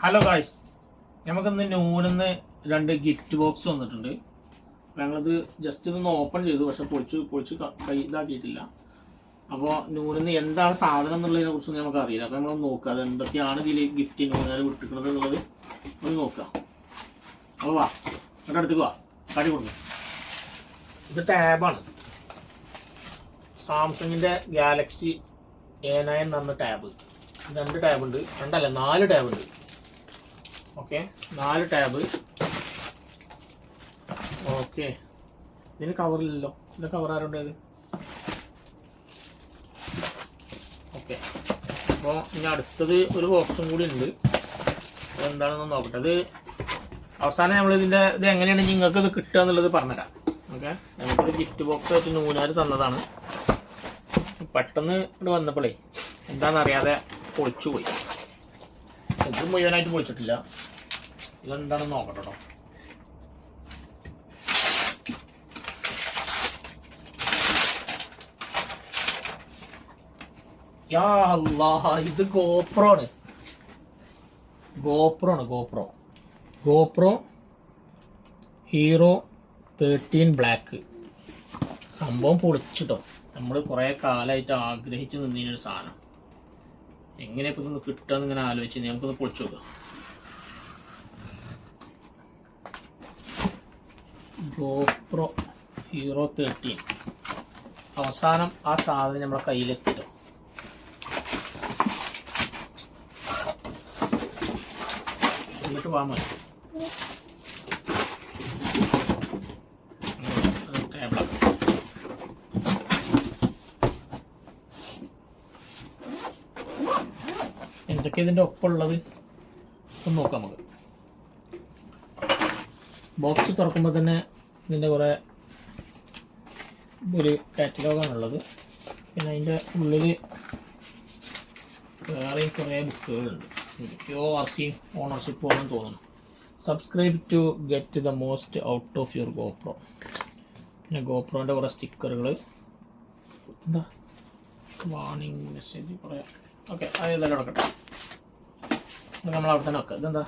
Hello guys നമുക്കിന്ന് നൂനെന്ന് രണ്ട് gift box വന്നിട്ടുണ്ട്. ഞങ്ങളത് ജസ്റ്റ് ഇതൊന്ന് ഓപ്പൺ ചെയ്തു പക്ഷെ പൊളിച്ച് പൊളിച്ച് ക- ഇതാക്കിയിട്ടില്ല. അപ്പോൾ നൂനെന്ന് എന്താണ് സാധനം എന്നുള്ളതിനെ കുറിച്ചൊന്നും നമുക്ക് അറിയില്ല അപ്പോൾ നമ്മളൊന്ന് നോക്കുക അത് എന്തൊക്കെയാണ് ഇതിൽ ഗിഫ്റ്റ് നൂനാൽ വിട്ടിരിക്കുന്നത് എന്നുള്ളത് ഒന്ന് നോക്കുക അപ്പോൾ വാ എന്നിട്ട് അടുത്തേക്ക് വാ. കാട്ടി കൊടുക്കും. ഇത് ടാബാണ് സാംസങ്ങിന്റെ ഗാലക്സി എ നയൻ എന്ന് പറഞ്ഞ ടാബ് രണ്ട് ടാബുണ്ട് രണ്ടല്ല നാല് ടാബ് ഉണ്ട്. ഓക്കെ നാല് ടാബ് ഓക്കെ ഇതിന് കവറില്ലല്ലോ ഇതിന്റെ കവർ ആരുണ്ടേത് ഓക്കെ അപ്പോൾ ഇനി അടുത്തത് ഒരു ബോക്സും കൂടി ഉണ്ട്. അതെന്താണെന്ന് നോക്കട്ടെ. അത് അവസാനം നമ്മൾ ഇതിന്റെ ഇത് എങ്ങനെയാണ് നിങ്ങൾക്ക് ഇത് കിട്ടുക എന്നുള്ളത് പറഞ്ഞുതരാം. ഓക്കെ നമുക്കൊരു ഗിഫ്റ്റ് ബോക്സ് ആയിട്ട് നൂനാർ തന്നതാണ്. പെട്ടെന്ന് ഇവിടെ വന്നപ്പോഴേ എന്താണെന്നറിയാതെ പൊളിച്ചു പോയി ഇത് മുഴുവനായിട്ട് പൊളിച്ചിട്ടില്ല. ഇതെന്താണെന്ന് നോക്കട്ടെ കേട്ടോ യാ ഇത് ഗോപ്രോ ആണ് ഗോപ്രോ. ആണ് GoPro GoPro Hero thirteen Black. സംഭവം പൊളിച്ചിട്ടോ. നമ്മൾ കുറേ കാലമായിട്ട് ആഗ്രഹിച്ച് നിന്നതിനൊരു സാധനം. എങ്ങനെ ഒന്ന് കിട്ടുക ഇങ്ങനെ ആലോചിച്ച് നമുക്കൊന്ന് പൊളിച്ചു നോക്കാം. ഗോപ്രോ ഹീറോ തേർട്ടീൻ അവസാനം ആ സാധനം നമ്മുടെ കയ്യിലെത്തിട്ടോ എന്നിട്ട് വാ മതി എന്തൊക്കെ ഇതിന്റെ ഒപ്പമുള്ളത് ഒന്ന് നോക്കാം നമുക്ക്. ബോക്സ് തുറക്കുമ്പോൾ തന്നെ ഇതിന്റെ കുറേ ഒരു കാറ്റലോഗാണുള്ളത് പിന്നെ അതിന്റെ ഉള്ളിൽ വേറെയും കുറേ ബുക്കുകളുണ്ട്. എനിക്കോ വർക്കിംഗ് ഓണർഷിപ്പ് ആണെന്ന് തോന്നുന്നു. Subscribe to get the most out of your GoPro പിന്നെ ഗോപ്രോന്റെ കുറേ സ്റ്റിക്കറുകൾ എന്താ? വാർണിംഗ് മെസ്സേജ് കുറേ. ഓക്കെ അത് ഇതെല്ലാം കിടക്കട്ടെ നമ്മൾ അവിടെ തന്നെ വെക്കാം. ഇതെന്താ?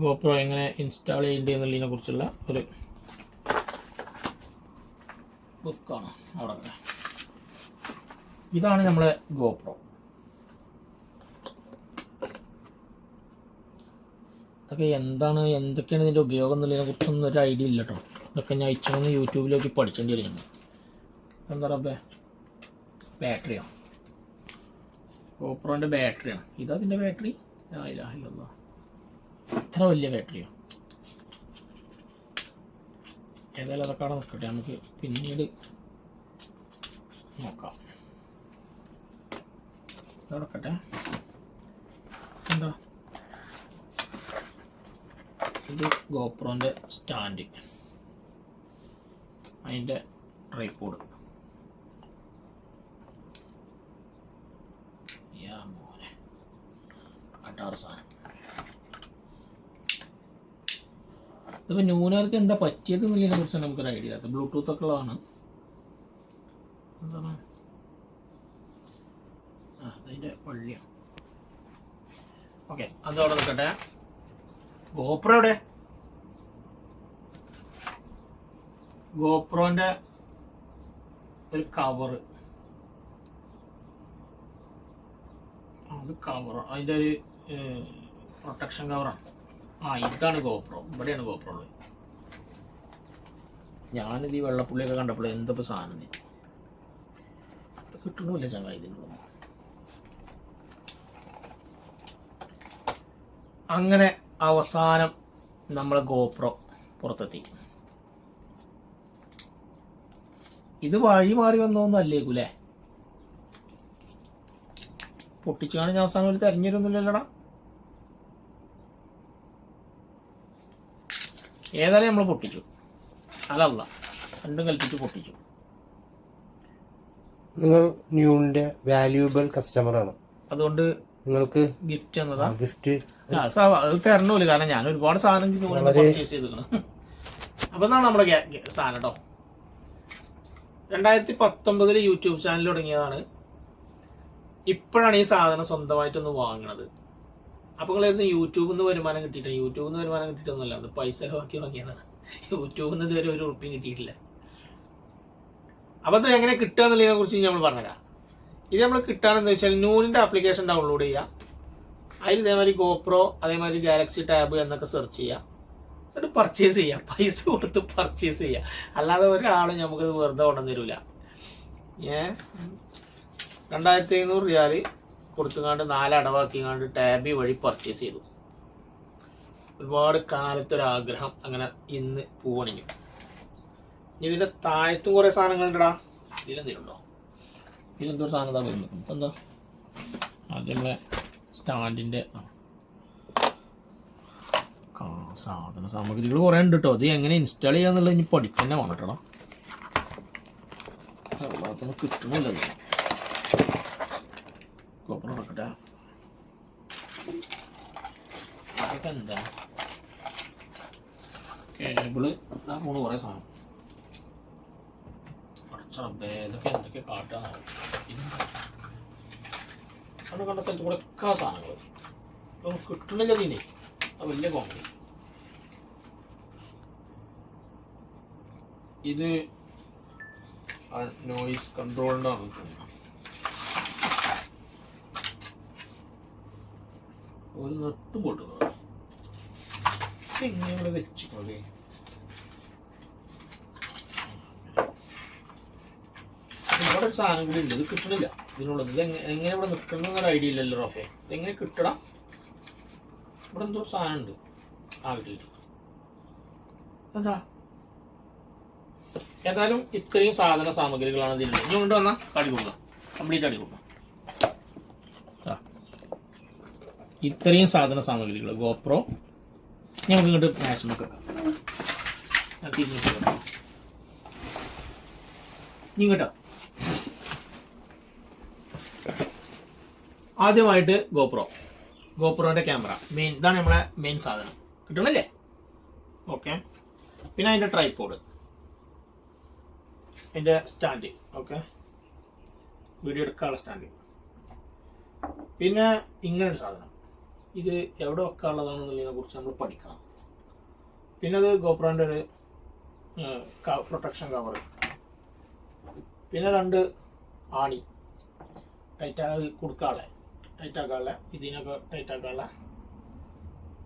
ഗോപ്രോ എങ്ങനെ ഇൻസ്റ്റാൾ ചെയ്യേണ്ടത് എന്നുള്ളതിനെ കുറിച്ചുള്ള ഒരു ബുക്കാണ് അവിടെ. ഇതാണ് നമ്മളെ ഗോപ്രോ. ഇതൊക്കെ എന്താണ് എന്തൊക്കെയാണ് ഇതിന്റെ ഉപയോഗം എന്നുള്ളതിനെ കുറിച്ചൊന്നും ഒരു ഐഡിയ ഇല്ല കേട്ടോ. ഇതൊക്കെ ഞാൻ ഇച്ചൊന്ന് യൂട്യൂബിലേക്ക് പഠിച്ചേണ്ടി വരുന്നു എന്താ റബ്ബേ ബാറ്ററിയോ ഗോപ്രോന്റെ ബാറ്ററിയാണ് ഇതാ ഇതിന്റെ ബാറ്ററി ഇല്ല ഇല്ലല്ലോ. ഇത്ര വലിയ ബാറ്ററിയോ? ഏതായാലും അതൊക്കെ അവിടെ നിൽക്കട്ടെ. നമുക്ക് പിന്നീട് നോക്കാം. ഇത് നടക്കട്ടെ എന്താ? ഇത് ഗോപ്രോന്റെ സ്റ്റാൻഡ്. അതിന്റെ ട്രൈപ്പോഡ് യാ സാധനം. ഇതിപ്പോൾ ന്യൂനർക്ക് എന്താ പറ്റിയത് എന്നുള്ളതിനെ കുറിച്ച് നമുക്കൊരു ഐഡിയ ഇല്ലാത്ത ബ്ലൂടൂത്ത് ഒക്കെ ഉള്ളതാണ്. എന്താണ്? ആ അതിന്റെ വള്ളിയാണ് ഓക്കെ അതവിടെ നിൽക്കട്ടെ. ഗോപ്രോ എവിടെ? ഗോപ്രോന്റെ ഒരു കവറ് അത് കവർ അതിന്റെ ഒരു പ്രൊട്ടക്ഷൻ കവറാണ് ആ ഇതാണ് ഗോപ്രോ. ഇവിടെയാണ് ഗോപ്രോ ഉള്ളത് ഞാനിത് ഈ വെള്ളപ്പുള്ളിയൊക്കെ കണ്ടപ്പോൾ എന്തപ്പോൾ സാധനം? ചങ്ങ കിട്ടണമില്ല ചങ്ങായി ഇതിനുള്ള അങ്ങനെ അവസാനം നമ്മൾ ഗോപ്രോ പുറത്തെത്തി. ഇത് വഴി മാറി വന്നോന്നും അല്ലേക്കൂലേ? പൊട്ടിച്ചാണ് ഞാൻ അവസാനം ഒരു തെരഞ്ഞിരുന്നില്ലല്ലടാ ഏതായാലും നമ്മൾ പൊട്ടിച്ചു. അതല്ല രണ്ടും കൽപ്പിച്ച് പൊട്ടിച്ചു. നിങ്ങൾ ന്യൂണിന്റെ വാല്യൂബിൾ കസ്റ്റമർ ആണ്. അതുകൊണ്ട് നിങ്ങൾക്ക് ഗിഫ്റ്റ് എന്നതാ ഗിഫ്റ്റ് അത് തരണമില്ല കാരണം ഞാൻ ഒരുപാട് സാധനം പർച്ചേസ് ചെയ്തിരിക്കണം അപ്പൊ എന്നാണ് നമ്മുടെ സാധനം കേട്ടോ രണ്ടായിരത്തി പത്തൊമ്പതിൽ യൂട്യൂബ് ചാനൽ തുടങ്ങിയതാണ് ഇപ്പോഴാണ് ഈ സാധനം സ്വന്തമായിട്ടൊന്ന് വാങ്ങണത്. അപ്പോൾ നിങ്ങളായിരുന്നു യൂട്യൂബിൽ നിന്ന് വരുമാനം കിട്ടിയിട്ട് യൂട്യൂബിൽ നിന്ന് വരുമാനം കിട്ടിയിട്ടൊന്നുമല്ല അത് പൈസ ബാക്കി വാങ്ങിയതാണ്. യൂട്യൂബിൽ നിന്ന് ഇതുവരെ ഒരു ഉറപ്പിയും കിട്ടിയിട്ടില്ല. അപ്പോൾ അത് എങ്ങനെ കിട്ടുക എന്നുള്ളതിനെ കുറിച്ച് നമ്മൾ പറഞ്ഞുതരാം. ഇത് നമ്മൾ കിട്ടാനെന്ന് വെച്ചാൽ നൂനിന്റെ ആപ്ലിക്കേഷൻ ഡൗൺലോഡ് ചെയ്യുക. അതിൽ ഇതേമാതിരി ഗോപ്രോ അതേമാതിരി ഗാലക്സി ടാബ് എന്നൊക്കെ സെർച്ച് ചെയ്യുക. എന്നിട്ട് പർച്ചേസ് ചെയ്യുക. പൈസ കൊടുത്ത് പർച്ചേസ് ചെയ്യുക. അല്ലാതെ ഒരാളും നമുക്കത് വെറുതെ കൊണ്ടുവന്നു തരില്ല ഏ? രണ്ടായിരത്തി എഴുന്നൂറ് റിയാൽ കൊടുത്തുകാണ്ട് നാലടവാക്കി കൊണ്ട് ടാബി വഴി പർച്ചേസ് ചെയ്തു. ഒരുപാട് കാലത്തൊരാഗ്രഹം അങ്ങനെ ഇന്ന് പൂവണിഞ്ഞു. ഇനി ഇതിന്റെ താഴത്തും കുറെ സാധനങ്ങളുണ്ടടാ. ഇതിലെന്തെങ്കിലും ഉണ്ടോ? ഇതിലെന്തോ സാധനം എന്താ വരുന്നത് എന്താ ആ. കാ- സാധന സാമഗ്രികൾ കുറേ ഉണ്ട് കേട്ടോ അത് എങ്ങനെ ഇൻസ്റ്റാൾ ചെയ്യാന്നുള്ളത് ഇനി പഠിക്കാൻ വേണം കേട്ടോ ഭാഗത്തൊന്നും കിട്ടണില്ല ഇത്. കോപ്പർ നടക്കട്ടെ ഇതൊക്കെ എന്താ കേബിൾ ഇതാ പോണു കുറേ സാധനം. അടച്ചറബേ ഇതൊക്കെ എന്തൊക്കെ കാട്ടാണ്? കണ്ട കണ്ട സ്ഥലത്ത് കൂടെ ഒക്കെ സാധനങ്ങൾ ഇതൊന്നും കിട്ടണില്ല നീനെ അത് വലിയ കോമഡി ഇത് നോയിസ് കൺട്രോളിന്റെ ആണ് തോന്നുന്നത്. ഒരു നട്ടും പോട്ട് ഇങ്ങനെ പോലെ. ഇവിടെ ഒരു സാധനം കൂടി ഉണ്ട്. ഇത് കിട്ടണില്ല. ഇതിനുള്ളത്. ഇത് എങ്ങനെ ഇവിടെ നിൽക്കണം എന്നൊരു ഐഡിയ ഇല്ലല്ലോ റോഫെ. ഇതെങ്ങനെ കിട്ടണം ഇവിടെ എന്തോ സാധനം ഉണ്ട്. ആ കിട്ടിയിട്ട്. എന്താ ഏതായാലും ഇത്രയും സാധന സാമഗ്രികളാണ് ഇതിലുള്ളത്. ഇനി കൊണ്ട് വന്നാൽ കൊടുക്കാം കംപ്ലീറ്റ് അടി കൊടുക്കാം ദാ. ഇത്രയും സാധന സാമഗ്രികൾ ഗോപ്രോ ഞങ്ങൾക്ക് ഇങ്ങോട്ട് മാക്സിമം വെക്കാം ഞാൻ തിരിഞ്ഞിട്ട് വെക്കാം. ഇങ്ങോട്ടോ. ആദ്യമായിട്ട് ഗോപ്രോ ഗോപ്രോന്റെ ക്യാമറ മെയിൻ ഇതാണ് നമ്മളെ മെയിൻ സാധനം. കിട്ടണല്ലേ? ഓക്കെ പിന്നെ അതിന്റെ ട്രൈപോഡ് അതിന്റെ സ്റ്റാൻഡ് ഓക്കെ വീഡിയോ എടുക്കാനുള്ള സ്റ്റാൻഡ് പിന്നെ ഇങ്ങനൊരു സാധനം. ഇത് എവിടെ വെക്കാനുള്ളതാണെന്നുള്ളതിനെ കുറിച്ച് നമ്മൾ പഠിക്കണം. പിന്നെ അത് ഗോപ്രോന്റെ ഒരു പ്രൊട്ടക്ഷൻ കവർ പിന്നെ രണ്ട് ആണി. ടൈറ്റാ കൊടുക്കാളെ ടൈറ്റാക്കാളെ ഇതിനൊക്കെ ടൈറ്റാക്കാളെ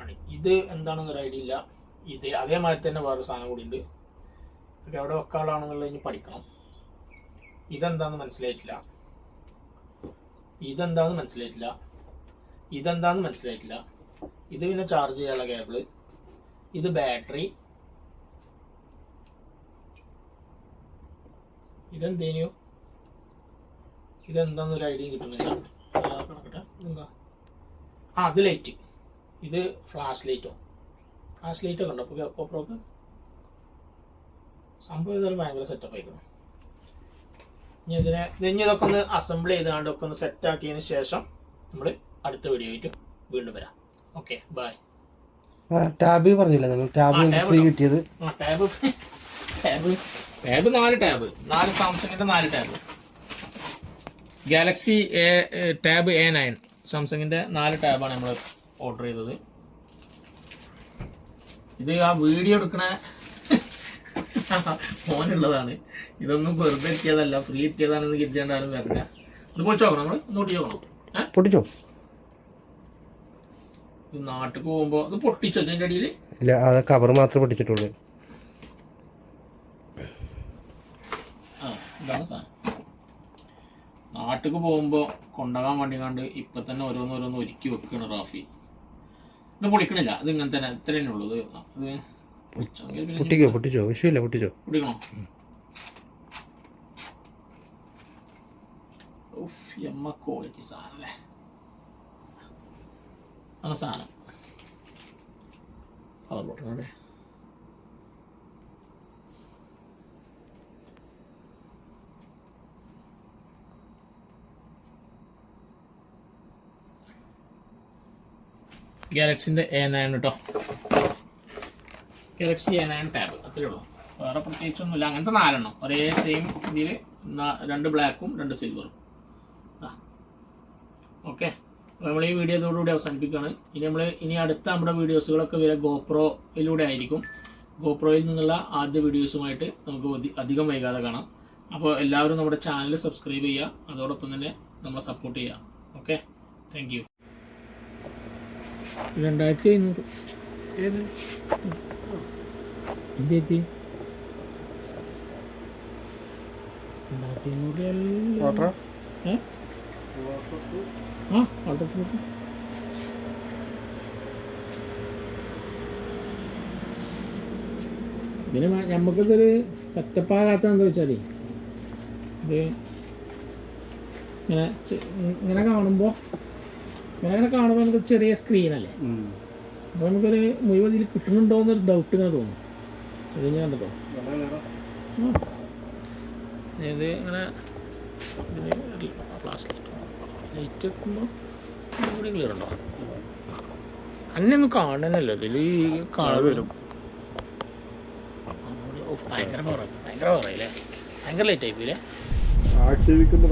ആണി. ഇത് എന്താണെന്നൊരു ഐഡിയ ഇല്ല. ഇത് അതേമാതിരി തന്നെ വേറെ സാധനം കൂടി ഉണ്ട്. ഇത് എവിടെ വെക്കാളാണെന്നുള്ളതിന് പഠിക്കണം. ഇതെന്താന്ന് മനസ്സിലായിട്ടില്ല. ഇതെന്താന്ന് മനസ്സിലായിട്ടില്ല. ഇതെന്താന്ന് മനസ്സിലായിട്ടില്ല. ഇത് പിന്നെ ചാർജ് ചെയ്യാനുള്ള കേബിൾ ഇത് ബാറ്ററി ഇതെന്തേനു? ഇതെന്താന്ന് ഒരു ഐഡിയ കിട്ടുന്നില്ല. ആ, അത് ലൈറ്റ് ഇത് ഫ്ലാഷ് ലൈറ്റോ ഫ്ലാഷ് ലൈറ്റ് ഒക്കെ ഉണ്ടോ അപ്പോൾ സംഭവം ഇതൊരു ഭയങ്കര സെറ്റപ്പ് ആയിരിക്കണം ഇനി ഇതിനെ ഇനി ഇതൊക്കെ ഒന്ന് അസംബിൾ ചെയ്താണ്ട് ഒക്കെ ഒന്ന് സെറ്റ് ആക്കിയതിന് ശേഷം നമ്മൾ അടുത്ത വീഡിയോ ആയിട്ട് വീണ്ടും വരാം. ഓക്കെ ബൈ ടാബ് പറഞ്ഞില്ല നിങ്ങൾ? Tab free? കിട്ടിയത്. ആ ടാബ് ടാബ് ടാബ് നാല് ടാബ് നാല് സാംസങ്ങിന്റെ നാല് tab Galaxy A tab A nine സാംസങ്ങിന്റെ നാല് ടാബാണ് നമ്മൾ ഓർഡർ ചെയ്തത്. ഇത് ആ വീഡിയോ എടുക്കണ ഫോനുള്ളതാണ് ഇതൊന്നും വെറുതെ കിട്ടിയതല്ല ഫ്രീ കിട്ടിയതാണെന്ന് കരുതിയാണ്ട് ആരും വരില്ല. ഇത് പൊളിച്ചോക്കണം നമ്മൾ നോട്ട് ചെയ്യണം പൊട്ടിച്ചോ? നാട്ടിൽ പോകുമ്പോൾ അത് പൊട്ടിച്ചോ ഇതിന്റെ അടിയിൽ ഇല്ല അത് കവർ മാത്രമേ പൊട്ടിച്ചിട്ടുള്ളൂ. ആ ഇതാണ് സാധനം നാട്ടിക്ക് പോകുമ്പോൾ കൊണ്ടുപോകാൻ വേണ്ടി കണ്ട് ഇപ്പം തന്നെ ഓരോന്നോരോന്ന് ഒരുക്കി വെക്കുകയാണ് റാഫി. ഇത് പൊളിക്കണില്ല ഇത് ഇങ്ങനെ തന്നെ ഇത്ര തന്നെ ഉള്ളൂ. ഇത് ഇത് പൊട്ടിക്കോ പൊട്ടിച്ചോ? വിഷയമില്ല പൊട്ടിച്ചോ? പൊട്ടിക്കണോ? എമ്മ ക്വാളിറ്റി സാധനം അല്ലേ? ആണ് സാധനം. കളർ പൊട്ടണേ ഗാലക്സിന്റെ എ നയൻ കേട്ടോ ഗാലക്സി എ നയൻ ടാബ് അത്രേ ഉള്ളൂ. വേറെ പ്രത്യേകിച്ചൊന്നുമില്ല. അങ്ങനത്തെ നാലെണ്ണം. ഒരേ സെയിം ഇതിൽ രണ്ട് ബ്ലാക്കും രണ്ട് സിൽവറും ഓക്കെ നമ്മൾ ഈ വീഡിയോ ഇതോടുകൂടി അവസാനിപ്പിക്കുകയാണ്. ഇനി നമ്മൾ ഇനി അടുത്ത നമ്മുടെ വീഡിയോസുകളൊക്കെ വരെ ഗോപ്രോയിലൂടെ ആയിരിക്കും. ഗോപ്രോയിൽ നിന്നുള്ള ആദ്യ വീഡിയോസുമായിട്ട് നമുക്ക് അധികം വൈകാതെ കാണാം. അപ്പോൾ എല്ലാവരും നമ്മുടെ ചാനൽ സബ്സ്ക്രൈബ് ചെയ്യുക. അതോടൊപ്പം തന്നെ നമ്മളെ സപ്പോർട്ട് ചെയ്യുക. ഓക്കെ താങ്ക് യു രണ്ടായിരത്തി എഴുന്നൂറ് എന്തെത്തി രണ്ടായിരത്തി എണ്ണൂറ് ഏ? ആ പിന്നെ നമുക്ക് നമുക്കിതൊരു സെറ്റപ്പ് ആകാത്ത എന്താ വെച്ചാൽ ഇത് ഇങ്ങനെ ഇങ്ങനെ കാണുമ്പോൾ ഇങ്ങനെ ഇങ്ങനെ കാണുമ്പോൾ നമുക്ക് ചെറിയ സ്ക്രീനല്ലേ അപ്പോൾ നമുക്കൊരു മുഴുവൻ ഇതിൽ കിട്ടുന്നുണ്ടോ എന്നൊരു ഡൗട്ട് ഇങ്ങനെ തോന്നും. ശരി ഞാൻ കണ്ടോ? ഇത് ഇങ്ങനെ ഇതിന് പ്ലാസ്റ്റിക് ലൈറ്റ് വെക്കുമ്പോൾ കൂടി ക്ലിയർ ഉണ്ടോ? അന്നൊന്നും കാണണല്ലോ. ഇതിൽ ഈ കാണാൻ വരും. ഭയങ്കര ഭയങ്കര പറയല്ലേ ഭയങ്കര ലൈറ്റ് ആയിപ്പോയില്ലേ? ആക്ഷേപിക്കുന്ന